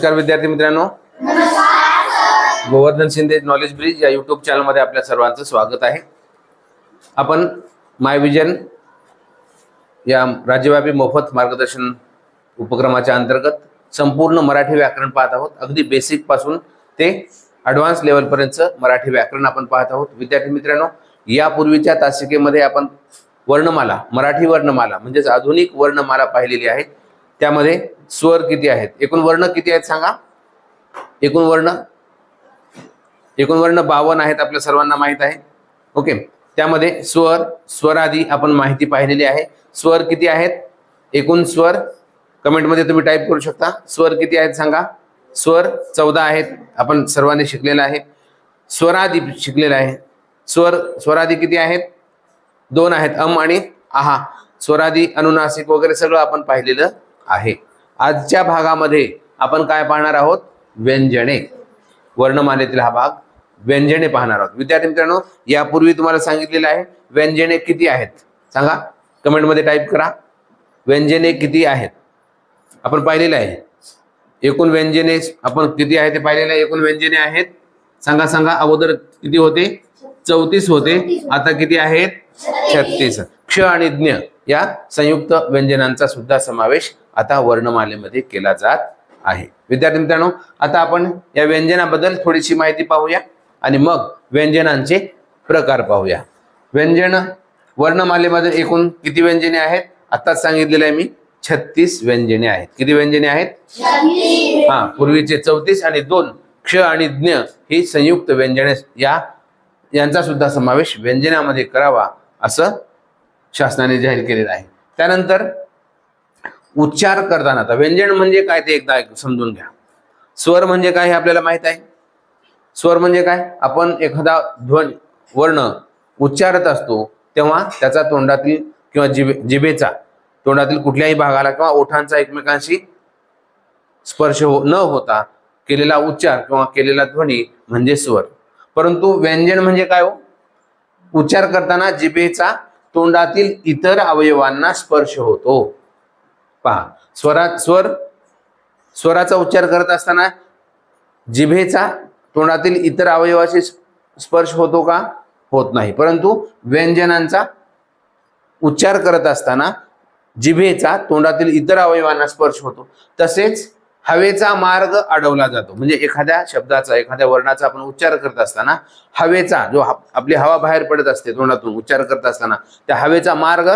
नमस्कार विद्यार्थी मित्रांनो. गोवर्धन शिंदे नॉलेज ब्रिज या युट्यूब चॅनलमध्ये आपल्या सर्वांचं स्वागत आहे. आपण माय विजन या राज्यव्यापी मोफत मार्गदर्शन उपक्रमाच्या अंतर्गत संपूर्ण मराठी व्याकरण पाहत आहोत. अगदी बेसिकपासून ते ॲडव्हान्स लेवलपर्यंतचं मराठी व्याकरण आपण पाहत आहोत. विद्यार्थी मित्रांनो यापूर्वीच्या तासिकेमध्ये आपण वर्णमाला मराठी वर्णमाला म्हणजेच आधुनिक वर्णमाला पाहिलेली आहे. त्यामध्ये स्वर किती आहेत? एकूण वर्ण किती आहेत सांगा? एकूण वर्ण? एकूण वर्ण बावन्न आहेत आपल्या सर्वांना माहीत आहे. ओके. त्यामध्ये स्वर स्वरादी आपण माहिती पाहिलेली आहे. स्वर किती आहेत? एकूण स्वर. कमेंटमध्ये तुम्ही टाईप करू शकता. स्वर किती आहेत सांगा? स्वर चौदा आहेत. आपण सर्वांनी शिकलेलं आहे. स्वरादी शिकलेलं आहे. स्वर स्वरादी किती आहेत? दोन आहेत. अम आणि आहा. स्वरादी अनुनासिक वगैरे सगळं आपण पाहिलेलं आहे. आजच्या भागामध्ये आपण काय पाहणार आहोत? व्यंजने. वर्णमालेतील हा भाग व्यंजने पाहणार आहोत. विद्यार्थी मित्रांनो यापूर्वी तुम्हाला सांगितलेलं आहे व्यंजने किती आहेत? सांगा. कमेंटमध्ये टाईप करा. व्यंजने किती आहेत? आपण पाहिलेलं आहे. एकूण व्यंजने आपण किती आहे ते पाहिलेलं आहे? एकूण व्यंजने आहेत. सांगा सांगा. अगोदर किती होते? चौतीस होते. आता किती आहेत? छत्तीस. क्ष आणि ज्ञ. या संयुक्त व्यंजनांचा सुद्धा समावेश आता वर्णमालेमध्ये केला जात आहे. विद्यार्थी मित्रांनो आता आपण या व्यंजनाबद्दल थोडीशी माहिती पाहूया आणि मग व्यंजनांचे प्रकार पाहूया. व्यंजन वर्णमालेमध्ये एकूण किती व्यंजने आहेत? आताच सांगितलेलं आहे मी छत्तीस व्यंजने आहेत. किती व्यंजने आहेत? हा पूर्वीचे चौतीस आणि दोन क्ष आणि ज्ञ ही संयुक्त व्यंजने या यांचा सुद्धा समावेश व्यंजनामध्ये करावा असं शासनाने जाहीर केलेलं आहे. त्यानंतर उच्चार करताना आता व्यंजन म्हणजे काय ते एकदा समजून घ्या. स्वर म्हणजे काय हे आपल्याला माहीत आहे? स्वर म्हणजे काय? आपण एखादा ध्वनी वर्ण उच्चारत असतो तेव्हा त्याचा तोंडातील किंवा जिबे जिभेचा तोंडातील कुठल्याही भागाला किंवा ओठांचा एकमेकांशी स्पर्श हो न होता केलेला उच्चार किंवा केलेला ध्वनी म्हणजे स्वर. परंतु व्यंजन म्हणजे काय हो? उच्चार करताना जिभेचा तोंडातील इतर अवयवांना स्पर्श होतो. पहा स्वरात स्वर स्वराचा उच्चार करत असताना जिभेचा तोंडातील इतर अवयवाशी स्पर्श होतो का? होत नाही. परंतु व्यंजनांचा उच्चार करत असताना जिभेचा तोंडातील इतर अवयवांना स्पर्श होतो. तसेच हवेचा मार्ग अडवला जातो. म्हणजे एखाद्या शब्दाचा एखाद्या वर्णाचा आपण उच्चार करत असताना हवेचा जो आपली हवा बाहेर पडत असते तोंडातून उच्चार करत असताना त्या हवेचा मार्ग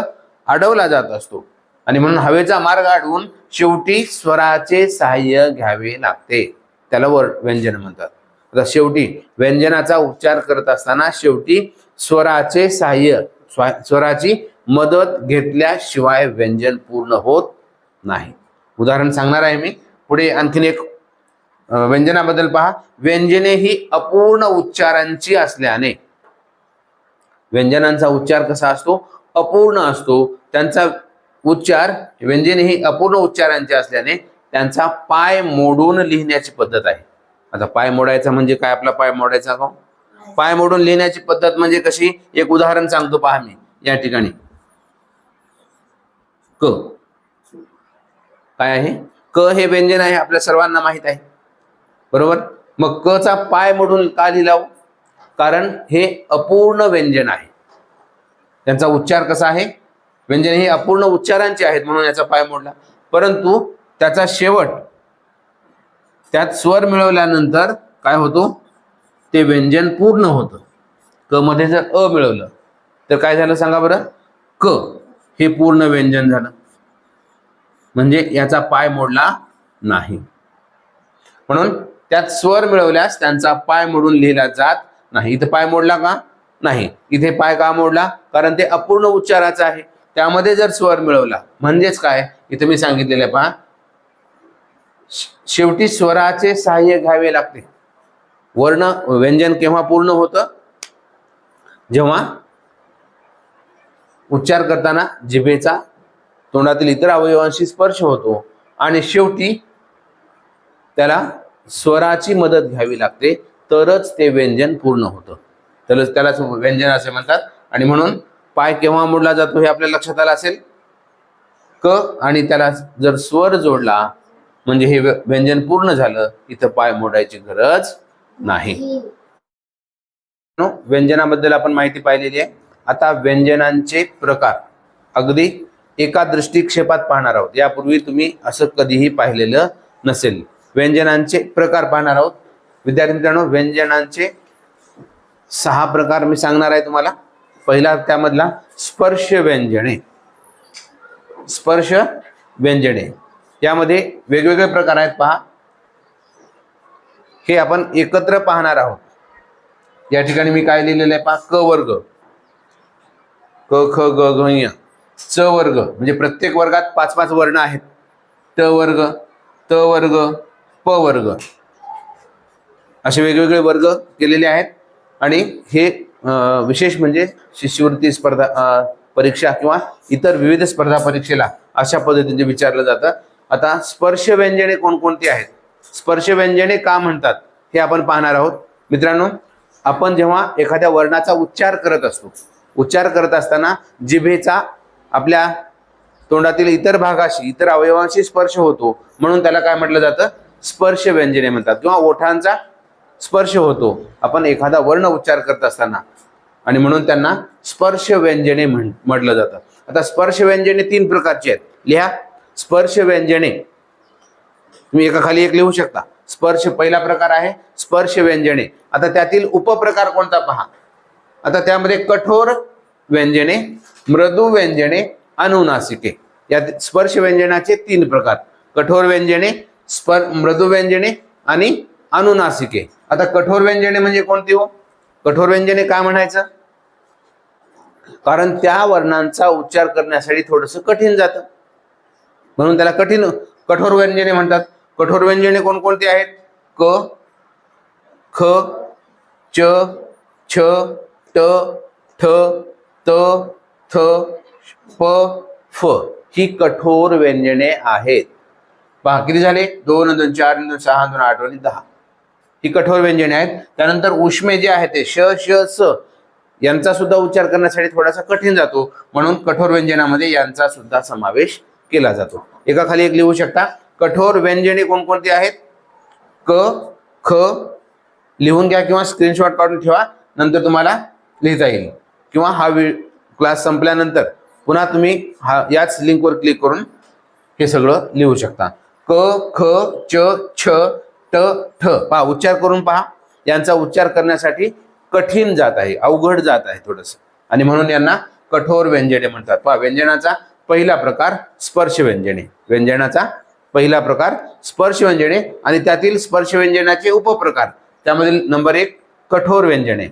अडवला जात असतो. आणि म्हणून हवेचा मार्ग अडवून शेवटी स्वराचे सहाय्य घ्यावे लागते. त्याला वर व्यंजन म्हणतात. आता शेवटी व्यंजनाचा उच्चार करत असताना शेवटी स्वराचे सहाय्य स्वराची मदत घेतल्याशिवाय व्यंजन पूर्ण होत नाही. उदाहरण सांगणार आहे मी. पुढे आणखीन एक व्यंजनाबद्दल पहा. व्यंजने ही अपूर्ण उच्चारांची असल्याने व्यंजनांचा उच्चार कसा असतो? अपूर्ण असतो. त्यांचा उच्चार व्यंजने ही अपूर्ण उच्चारांची असल्याने त्यांचा पाय मोडून लिहिण्याची पद्धत आहे. आता पाय मोडायचा म्हणजे काय? आपला पाय मोडायचा का? पाय मोडून लिहिण्याची पद्धत म्हणजे कशी? एक उदाहरण सांगतो पहा मी या ठिकाणी. क. काय आहे? क हे व्यंजन आहे आपल्या सर्वांना माहीत आहे. बरोबर? मग क चा पाय म्हणून का लिहिलाव कारण हे अपूर्ण व्यंजन आहे. त्यांचा उच्चार कसा आहे? व्यंजन हे अपूर्ण उच्चारांचे आहेत म्हणून याचा पाय मोडला. परंतु त्याचा शेवट त्यात स्वर मिळवल्यानंतर काय होतो? ते व्यंजन पूर्ण होतं. क मध्ये जर अ मिळवलं तर काय झालं सांगा बरं? क. हे पूर्ण व्यंजन झालं. म्हणजे याचा पाय मोडला नाही. म्हणून त्यात स्वर मिळवल्यास त्यांचा पाय मोडून लिहिला जात नाही. इथे पाय मोडला का? नाही. इथे पाय का मोडला? कारण ते अपूर्ण उच्चाराचा आहे. त्यामध्ये जर स्वर मिळवला म्हणजेच काय? इथे मी सांगितलेलं पहा. शेवटी स्वराचे सहाय्य घ्यावे लागते. वर्ण व्यंजन केव्हा पूर्ण होतं? जेव्हा उच्चार करताना जिभेचा तोंडातील इतर अवयवांशी स्पर्श होतो आणि शेवटी त्याला स्वराची मदत घ्यावी लागते तरच ते व्यंजन पूर्ण होतं. तर त्यालाच व्यंजन असे म्हणतात. आणि म्हणून पाय केव्हा मोडला जातो हे आपल्या लक्षात आलं असेल? क आणि त्याला जर स्वर जोडला म्हणजे हे व्य- व्यंजन पूर्ण झालं इथं पाय मोडायची गरज नाही. व्यंजनाबद्दल आपण माहिती पाहिलेली आहे. आता व्यंजनांचे प्रकार. अगदी एका दृष्टिक्षेपात पाहणार आहोत. यापूर्वी तुम्ही असं कधीही पाहिलेलं नसेल. व्यंजनांचे प्रकार पाहणार आहोत. विद्यार्थी मित्रांनो व्यंजनांचे सहा प्रकार मी सांगणार आहे तुम्हाला. पहिला त्यामधला स्पर्श व्यंजने. स्पर्श व्यंजने. यामध्ये वेगवेगळे प्रकार आहेत पहा. हे आपण एकत्र पाहणार आहोत. या ठिकाणी मी काय लिहिलेलं आहे पहा? क वर्ग. क ख ग घ च वर्ग म्हणजे प्रत्येक वर्गात पाच पाच वर्ण आहेत. त वर्ग त वर्ग प वर्ग. असे वेगवेगळे वर्ग केलेले आहेत. आणि हे विशेष म्हणजे शिष्यवृत्ती स्पर्धा परीक्षा किंवा इतर विविध स्पर्धा परीक्षेला अशा पद्धतीने विचारलं जातं. आता स्पर्श व्यंजने कोणकोणती आहेत? स्पर्श व्यंजने का म्हणतात? हे आपण पाहणार आहोत. मित्रांनो आपण जेव्हा एखाद्या वर्णाचा उच्चार करत असतो उच्चार करत असताना जिभेचा आपल्या तोंडातील इतर भागाशी इतर अवयवांशी स्पर्श होतो. म्हणून त्याला काय म्हटलं जातं? स्पर्श व्यंजने म्हणतात. किंवा ओठांचा स्पर्श होतो. आपण एखादा वर्ण उच्चार करत असताना. आणि म्हणून त्यांना स्पर्श व्यंजने म्हण म्हटलं जातं. आता स्पर्श व्यंजने तीन प्रकारची आहेत. लिहा. स्पर्श व्यंजने. तुम्ही एका खाली एक लिहू शकता. स्पर्श पहिला प्रकार आहे स्पर्श व्यंजने. आता त्यातील उपप्रकार कोणता पहा. आता त्यामध्ये कठोर व्यंजने मृदू व्यंजने अनुनासिके. या स्पर्श व्यंजनाचे तीन प्रकार. कठोर व्यंजने स्पर मृदू व्यंजने आणि अनुनासिके. आता कठोर व्यंजने म्हणजे कोणती हो? कठोर व्यंजने काय म्हणायचं? कारण त्या वर्णांचा उच्चार करण्यासाठी थोडस कठीण जातं. म्हणून त्याला कठीण कठोर व्यंजने म्हणतात. कठोर व्यंजने कोणकोणती आहेत? क ख च छ ट ठ त थ प फ ही कठोर व्यंजने आहेत. पहा किती झाले? दोन दोन चार दोन सहा दोन आठ आणि दहा. ही कठोर व्यंजने आहेत. त्यानंतर उष्मे जे आहे ते श श स यांचा सुद्धा उच्चार करण्यासाठी थोडासा कठीण जातो. म्हणून कठोर व्यंजनामध्ये यांचा सुद्धा समावेश केला जातो. एका खाली एक लिहू शकता. कठोर व्यंजने कोणकोणती आहेत? क ख. लिहून घ्या किंवा स्क्रीनशॉट काढून ठेवा. नंतर तुम्हाला लिहिता येईल. किंवा हा क्लास संपल्यानंतर पुन्हा तुम्ही हा याच लिंकवर क्लिक करून हे सगळं लिहू शकता. क ख च छ ट ठ. पहा उच्चार करून पहा. यांचा उच्चार करण्यासाठी कठीण जात आहे अवघड जात आहे थोडस. आणि म्हणून यांना कठोर व्यंजने म्हणतात. पहा व्यंजनाचा पहिला प्रकार स्पर्श व्यंजने. व्यंजनाचा पहिला प्रकार स्पर्श व्यंजने आणि त्यातील स्पर्श व्यंजनाचे उपप्रकार. त्यामधील नंबर एक कठोर व्यंजने.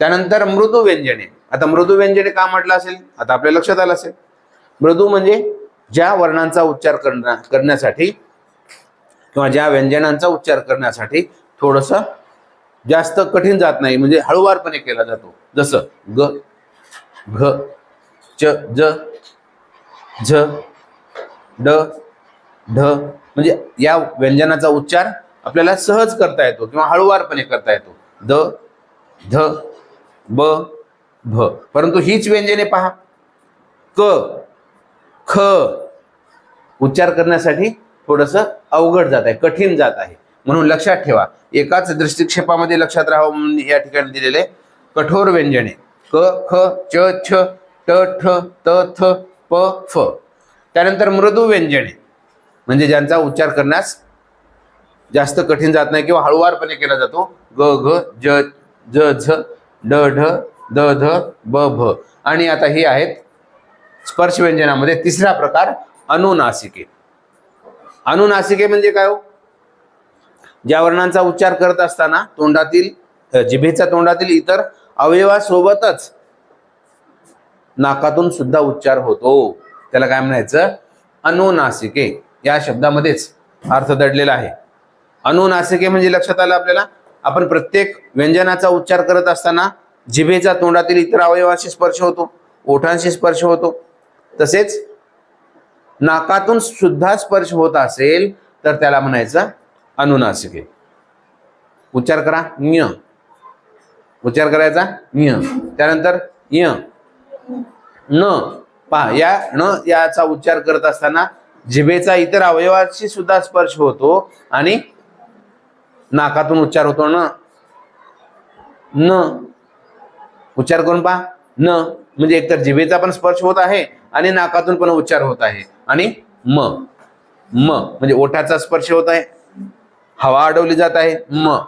त्यानंतर मृदू व्यंजने. आता मृदू व्यंजने का म्हटलं असेल? आता आपल्या लक्षात आलं असेल. मृदू म्हणजे ज्या वर्णांचा उच्चार करण्या करण्यासाठी किंवा ज्या व्यंजनांचा उच्चार करण्यासाठी थोडस जास्त कठीण जात नाही. म्हणजे हळुवारपणे केला जातो. जसं ग घ च ज झ ड ढ. म्हणजे या व्यंजनाचा उच्चार आपल्याला सहज करता येतो किंवा हळुवारपणे करता येतो. द ध ब भ. परंतु हीच व्यंजने पहा. क ख. उच्चार करण्यासाठी थोडस अवघड जात आहे कठीण जात आहे. म्हणून लक्षात ठेवा. एकाच दृष्टिक्षेपामध्ये लक्षात राहावं म्हणून या ठिकाणी दिलेले कठोर व्यंजने. क ख च छ ट ठ त थ प फ. त्यानंतर मृदू व्यंजने. म्हणजे ज्यांचा उच्चार करण्यास जास्त कठीण जात नाही किंवा हळुवारपणे केला जातो. ग घ ज झ झ ड ढ द ध ब भ. आणि आता हे आहेत स्पर्श व्यंजनामध्ये तिसरा प्रकार अनुनासिके. अनुनासिके म्हणजे काय हो? ज्या वर्णांचा उच्चार करत असताना तोंडातील जिभेच्या तोंडातील इतर अवयवासोबतच नाकातून सुद्धा उच्चार होतो. त्याला काय म्हणायचं? अनुनासिके. या शब्दामध्येच अर्थ दडलेला आहे. अनुनासिके म्हणजे लक्षात आलं आपल्याला? आपण प्रत्येक व्यंजनाचा उच्चार करत असताना जिभेचा तोंडातील इतर अवयवाशी स्पर्श होतो ओठांशी स्पर्श होतो. तसेच नाकातून सुद्धा स्पर्श होत असेल तर त्याला म्हणायचं अनुनासिके. उच्चार करा ञ. उच्चार करायचा ञ. त्यानंतर य न. पहा या न याचा उच्चार करत असताना जिभेचा इतर अवयवाशी सुद्धा स्पर्श होतो आणि नाकातून उच्चार होतो न. न. उच्चार करून पहा. न. म्हणजे एकतर जिभेचा पण स्पर्श होत आहे आणि नाकातून पण उच्चार होत आहे. आणि म. म. म्हणजे ओठाचा स्पर्श होत आहे. हवा अडवली जात आहे. म.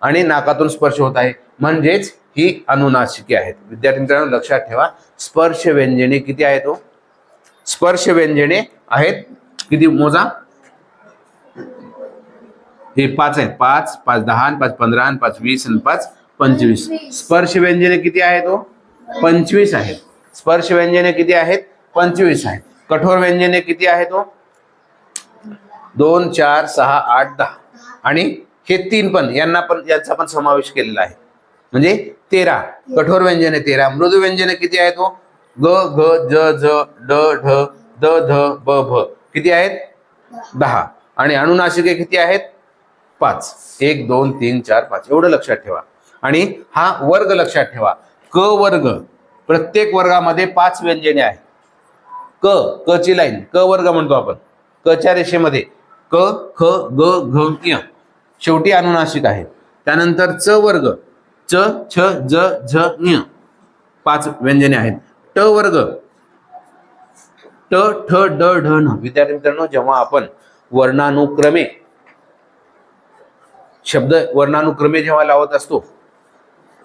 आणि नाकातून स्पर्श होत आहे. म्हणजेच ही अनुनासिके आहेत. विद्यार्थी मित्रांनो लक्षात ठेवा. स्पर्श व्यंजने किती आहेत हो? स्पर्श व्यंजने आहेत. किती मोजा? हे पाच आहेत. पाच पाच दहा आणि पाच पंधरा आणि पाच वीस आणि पाच पंचवीस. स्पर्श व्यंजने किती आहेत हो? पंचवीस आहेत. स्पर्श व्यंजने किती आहेत? पंचवीस आहेत. कठोर व्यंजने किती आहेत हो? दोन चार सहा आठ दहा. आणि हे तीन पण यांना पण यांचा पण समावेश केलेला आहे. म्हणजे तेरा. कठोर व्यंजने तेरा. मृदू व्यंजने किती आहेत हो? ग घ ज झ ड ढ द ध ब भ. किती आहेत? दहा. आणि अनुनासिके किती आहेत? पाच. एक दोन तीन चार पाच. एवढं लक्षात ठेवा. आणि हा वर्ग लक्षात ठेवा. क वर्ग. प्रत्येक वर्गामध्ये पाच व्यंजने आहेत. क क ची लाईन. क वर्ग म्हणतो आपण. क च्या रेषेमध्ये. क ख ग घ य शेवटी अनुनासिक आहे. त्यानंतर च वर्ग. च छ ज झ ञ. पाच व्यंजने आहेत. ट वर्ग. ट ठ ड ढ न. विद्यार्थी मित्रांनो जेव्हा आपण वर्णानुक्रमे शब्द वर्णानुक्रमे जेव्हा लावत असतो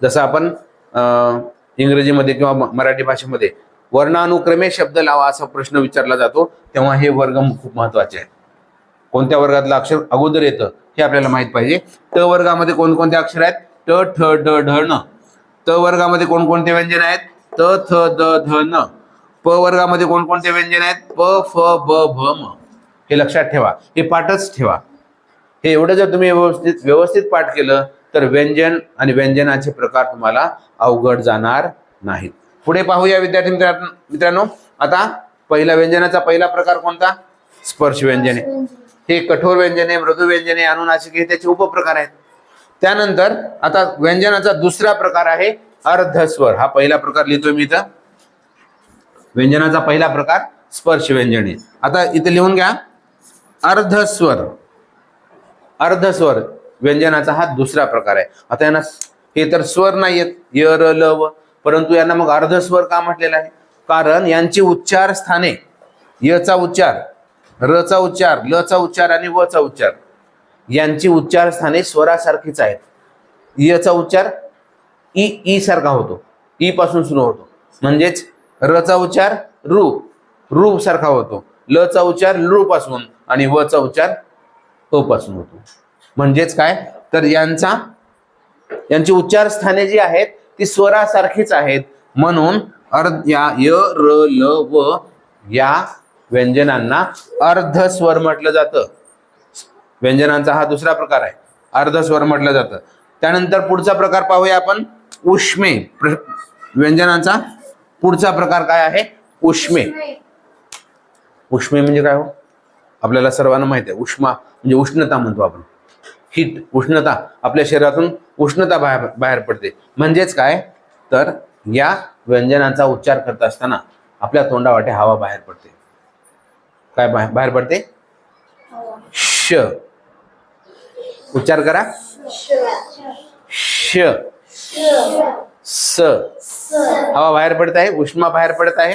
जसं आपण इंग्रजीमध्ये किंवा म- मराठी भाषेमध्ये वर्णानुक्रमे शब्द लावा असा प्रश्न विचारला जातो तेव्हा हे वर्ग खूप महत्त्वाचे आहेत. कोणत्या वर्गातलं अक्षर अगोदर येतं हे आपल्याला माहीत पाहिजे. ट वर्गामध्ये कोणकोणते अक्षर आहेत? ट ठ ड ढ न. त वर्गामध्ये कोणकोणते व्यंजन आहेत? त थ द ध न. प वर्गामध्ये कोणकोणते व्यंजन आहेत? प फ ब भ म. हे लक्षात ठेवा. हे पाठच ठेवा. हे एवढं जर तुम्ही व्यवस्थित व्यवस्थित पाठ केलं तर व्यंजन आणि व्यंजनाचे प्रकार तुम्हाला अवघड जाणार नाहीत. पुढे पाहूया विद्यार्थी मित्रांनो. आता पहिला व्यंजनाचा पहिला प्रकार कोणता? स्पर्श व्यंजने. हे कठोर व्यंजने मृदू व्यंजने अनुनासिके हे त्याचे उपप्रकार आहेत. त्यानंतर आता व्यंजनाचा दुसरा प्रकार आहे अर्धस्वर. हा पहिला प्रकार लिहितोय मी इथं. व्यंजनाचा पहिला प्रकार स्पर्श व्यंजने. आता इथे लिहून घ्या. अर्धस्वर. अर्धस्वर व्यंजनाचा हा दुसरा प्रकार आहे. आता यांना हे तर स्वर नाहीयेत य र ल व. परंतु यांना मग अर्धस्वर का म्हटलेलं आहे? कारण यांची उच्चार स्थाने यचा उच्चार रचा उच्चार ल चा उच्चार आणि व चा उच्चार यांची उच्चार स्थाने स्वरासारखीच आहेत. यचा उच्चार ई ई सारखा होतो. ई पासून सुरू होतो. म्हणजेच रचा उच्चार रू रू सारखा होतो. ल चा उच्चार लू पासून आणि वचा उच्चार अ पासून होतो. म्हणजेच काय? तर यांचा यांची उच्चार स्थाने जी आहेत ती स्वरासारखीच आहेत. म्हणून अर्ध या य र ल व या व्यंजनांना अर्धस्वर म्हटलं जातं. व्यंजनांचा हा दुसरा प्रकार आहे. अर्धस्वर म्हटलं जातं. त्यानंतर पुढचा प्रकार पाहूया आपण. उष्मे. व्यंजनांचा पुढचा प्रकार काय आहे? उष्मे. उष्मे म्हणजे काय हो? आपल्याला सर्वांना माहिती आहे. उष्मा म्हणजे उष्णता म्हणतो आपण. हीट उष्णता आपल्या शरीरातून उष्णता बाहेर बाहेर पडते. म्हणजेच काय? तर या व्यंजनांचा उच्चार करत असताना आपल्या तोंडावाटे हवा बाहेर पडते. काय बाहेर बाहेर पडते? श. उच्चार करा. श. स. हवा बाहेर पडत आहे उष्मा बाहेर पडत आहे.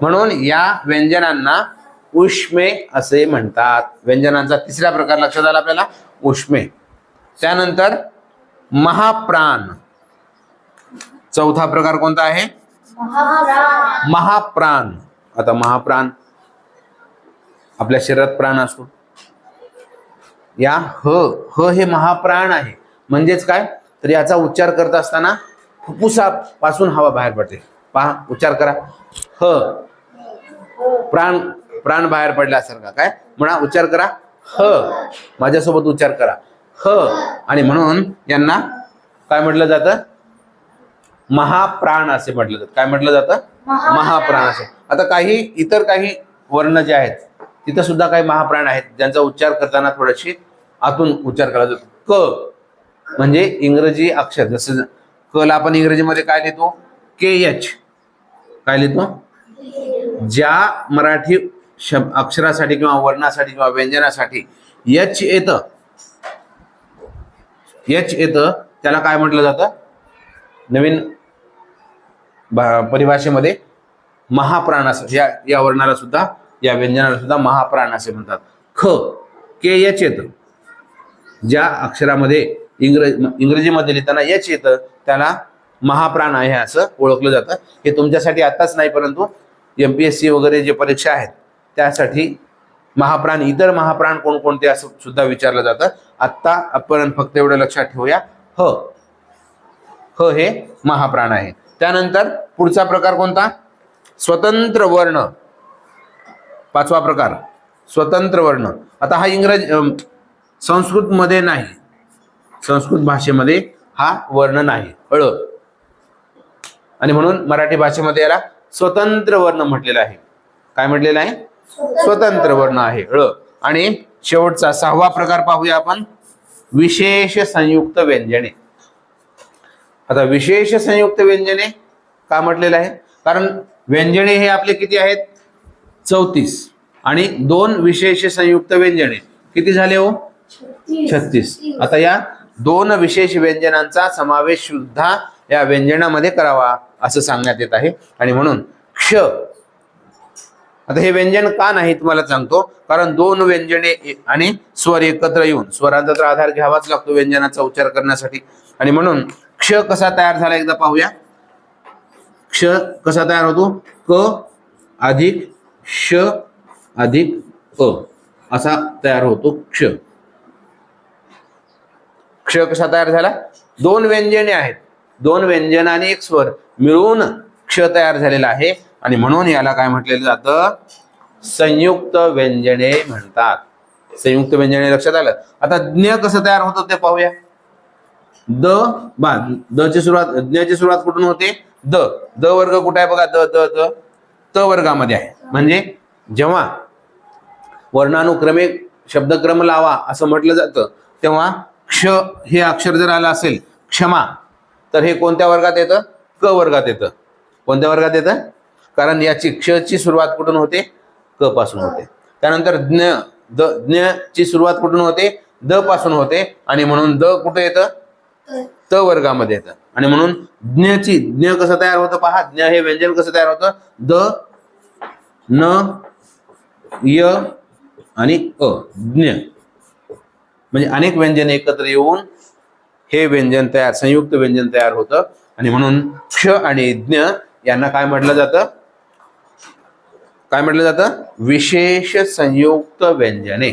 म्हणून या व्यंजनांना उष्मे असे म्हणतात. व्यंजनांचा तिसरा प्रकार लक्षात आला आपल्याला? उष्मे. त्यानंतर महाप्राण. चौथा प्रकार कोणता आहे? महाप्राण. आता महाप्राण आपल्या शरीरात प्राण असतो. या ह ह हे महाप्राण आहे. म्हणजेच काय? तर याचा उच्चार करत असताना फुफ्फुसापासून हवा बाहेर पडते. पहा उच्चार करा. ह. प्राण प्राण बाहेर पडल्यासारखा. काय? म्हणा उच्चार करा. ह. माझ्यासोबत उच्चार करा. ह. आणि म्हणून यांना काय म्हटलं जातं? महाप्राण असे म्हटलं जातं. काय म्हटलं जातं? महाप्राण. असे. आता काही इतर काही वर्ण जे आहेत तिथं सुद्धा काही महाप्राण आहेत ज्यांचा उच्चार करताना थोडीशी आतून उच्चार केला जातो. क म्हणजे इंग्रजी अक्षर. जसं क ला आपण इंग्रजीमध्ये काय लिहितो? K H. काय लिहितो? ज्या मराठी शब अक्षरासाठी किंवा वर्णासाठी किंवा व्यंजनासाठी यच येतं यच येतं त्याला काय म्हटलं जातं? नवीन परिभाषेमध्ये महाप्राण असं या या वर्णाला सुद्धा या व्यंजनाला सुद्धा महाप्राण असे म्हणतात. ख के यच येतं ज्या अक्षरामध्ये इंग्रज इंग्रजीमध्ये लिहिताना यच येतं त्याला महाप्राण आहे असं ओळखलं जातं. हे तुमच्यासाठी आत्ताच नाही परंतु एम पी एस सी वगैरे जे परीक्षा आहेत त्यासाठी महाप्राण इतर महाप्राण कोणकोणते असं सुद्धा विचारलं जातं. आत्ता आपण फक्त एवढं लक्षात ठेवूया. ह. ह हे महाप्राण आहे. त्यानंतर पुढचा प्रकार कोणता? स्वतंत्र वर्ण. पाचवा प्रकार. स्वतंत्र वर्ण. आता हा इंग्रज संस्कृतमध्ये नाही. संस्कृत भाषेमध्ये हा वर्ण नाही. अळ. आणि म्हणून मराठी भाषेमध्ये याला स्वतंत्र वर्ण म्हटलेलं आहे. काय म्हटलेलं आहे? स्वतंत्र वर्ण आहे. ळ आणि शेवटचा सहावा प्रकार पाहूया आपण. विशेष संयुक्त व्यंजने. आता विशेष संयुक्त व्यंजने का म्हटलेलं आहे? कारण व्यंजने हे आपले किती आहेत? चौतीस. आणि दोन विशेष संयुक्त व्यंजने. किती झाले हो? छत्तीस. आता या दोन विशेष व्यंजनांचा समावेश सुद्धा या व्यंजनामध्ये करावा असं सांगण्यात येत आहे. आणि म्हणून क्ष आता हे व्यंजन का नाही तुम्हाला सांगतो. कारण दोन व्यंजने आणि स्वर एकत्र येऊन स्वरांचा तर आधार घ्यावाच लागतो व्यंजनाचा उच्चार करण्यासाठी. आणि म्हणून क्ष कसा तयार झाला एकदा पाहूया. क्ष कसा तयार होतो? क अधिक श अधिक अ असा तयार होतो क्ष. क्ष कसा तयार झाला? दोन व्यंजने आहेत. दोन व्यंजन आणि एक स्वर मिळून क्ष तयार झालेला आहे. आणि म्हणून याला काय म्हटलेलं जातं? संयुक्त व्यंजने म्हणतात. संयुक्त व्यंजने लक्षात आलं? आता ज्ञ कसं तयार होतं ते पाहूया. द बा द ची सुरुवात ज्ञाची सुरुवात कुठून होते? द. द वर्ग कुठे आहे बघा? द द द. त वर्गामध्ये आहे. म्हणजे जेव्हा वर्णानुक्रमे शब्दक्रम लावा असं म्हटलं जातं तेव्हा क्ष हे अक्षर जर आलं असेल क्षमा तर हे कोणत्या वर्गात येतं? क वर्गात येतं. कोणत्या वर्गात येतं? कारण याची क्षची सुरुवात कुठून होते? क पासून होते. त्यानंतर ज्ञ द ज्ञ ची सुरुवात कुठून होते? द पासून होते. आणि म्हणून द कुठे येतं? त वर्गामध्ये येतं. आणि म्हणून ज्ञची ज्ञ कसं तयार होतं पहा? ज्ञ हे व्यंजन कसं तयार होतं? द न य आणि अ. ज्ञ. म्हणजे अनेक व्यंजन एकत्र येऊन हे व्यंजन तयार संयुक्त व्यंजन तयार होतं. आणि म्हणून क्ष आणि ज्ञ यांना काय म्हटलं जातं? काय म्हटलं जातं? विशेष संयुक्त व्यंजने.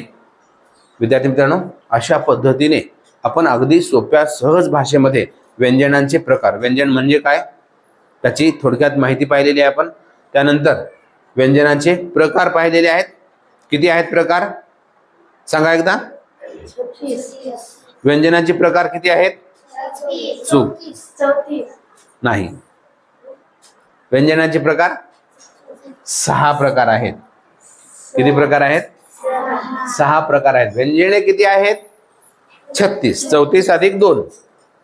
विद्यार्थी मित्रांनो अशा पद्धतीने आपण अगदी सोप्या सहज भाषेमध्ये व्यंजनांचे प्रकार. व्यंजन म्हणजे काय? त्याची थोडक्यात माहिती पाहिलेली आहे आपण. त्यानंतर व्यंजनांचे प्रकार पाहिलेले आहेत. किती आहेत प्रकार? सांगा एकदा. व्यंजनांचे प्रकार किती आहेत? चूक. नाही. व्यंजनांचे प्रकार? सहा प्रकार आहेत. किती प्रकार आहेत? सहा प्रकार आहेत. व्यंजने किती आहेत? छत्तीस. चौतीस अधिक दोन.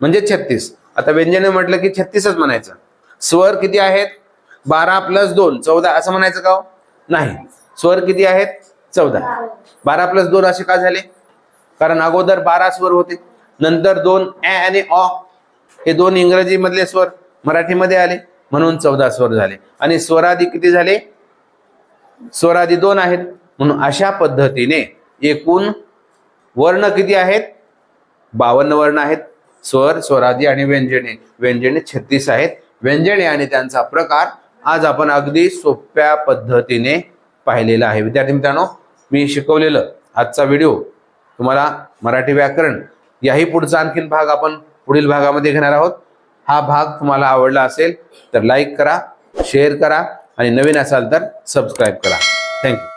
म्हणजे छत्तीस. आता व्यंजने म्हटलं की छत्तीसच म्हणायचं. स्वर किती आहेत? बारा प्लस दोन. चौदा. असं म्हणायचं का हो? नाही. स्वर किती आहेत? चौदा. बारा प्लस दोन असे का झाले? कारण अगोदर बारा स्वर होते. नंतर दोन ए आणि ऑ हे दोन इंग्रजीमधले स्वर मराठीमध्ये आले. म्हणून चौदा स्वर झाले. आणि स्वराधी किती झाले? स्वरादी दोन आहेत. म्हणून अशा पद्धतीने एकूण वर्ण किती आहेत? बावन्न वर्ण आहेत. स्वर स्वरादी आणि व्यंजने. व्यंजने छत्तीस आहेत. व्यंजने आणि त्यांचा प्रकार आज आपण अगदी सोप्या पद्धतीने पाहिलेला आहे. विद्यार्थी मित्रांनो मी शिकवलेलं आजचा व्हिडिओ तुम्हाला मराठी व्याकरण याही पुढचा आणखीन भाग आपण पुढील भागामध्ये घेणार आहोत. हा भाग तुम्हाला आवडला असेल तर लाईक करा शेअर करा आणि नवीन असाल तर सबस्क्राईब करा. थँक्यू